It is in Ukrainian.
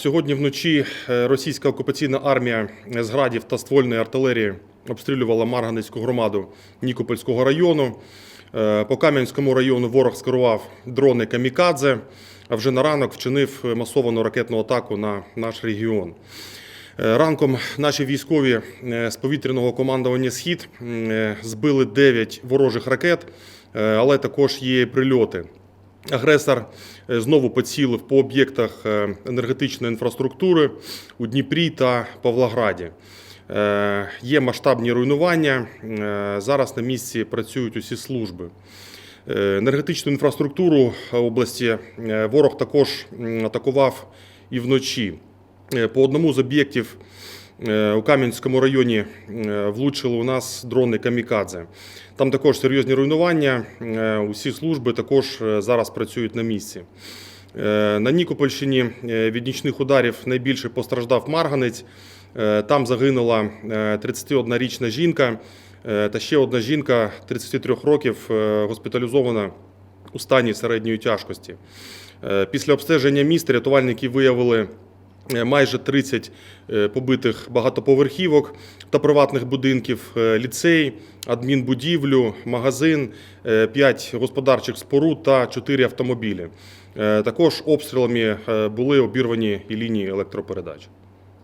Сьогодні вночі е, російська окупаційна армія з градів та ствольної артилерії обстрілювала Марганецьку громаду Нікопольського району. Е, По Кам'янському району ворог скерував дрони камікадзе, а вже на ранок вчинив масовану ракетну атаку на наш регіон. Е, Ранком наші військові з повітряного командування Схід збили 9 ворожих ракет, але також є прильоти. Агресор е, знову поцілив по об'єктах е, енергетичної інфраструктури у Дніпрі та Павлограді. Е, Є масштабні руйнування. Зараз на місці працюють усі служби. Енергетичну інфраструктуру області ворог також атакував і вночі. По одному з об'єктів у Кам'янському районі е, влучили у нас дрони камікадзе. Там також серйозні руйнування. Е, Усі служби також е, зараз працюють на місці. Е, На Нікопольщині е, від нічних ударів найбільше постраждав Марганець. Е, Там загинула е, 31-річна жінка е, та ще одна жінка 33 років е, госпіталізована у стані середньої тяжкості. Е, Після обстеження міста рятувальники виявили е, майже 30 е, побитих багатоповерхівок та приватних будинків, е, ліцей, адмінбудівлю, магазин, 5 господарчих споруд та 4 автомобілі. Е, Також обстрілами е, були обірвані і лінії електропередач.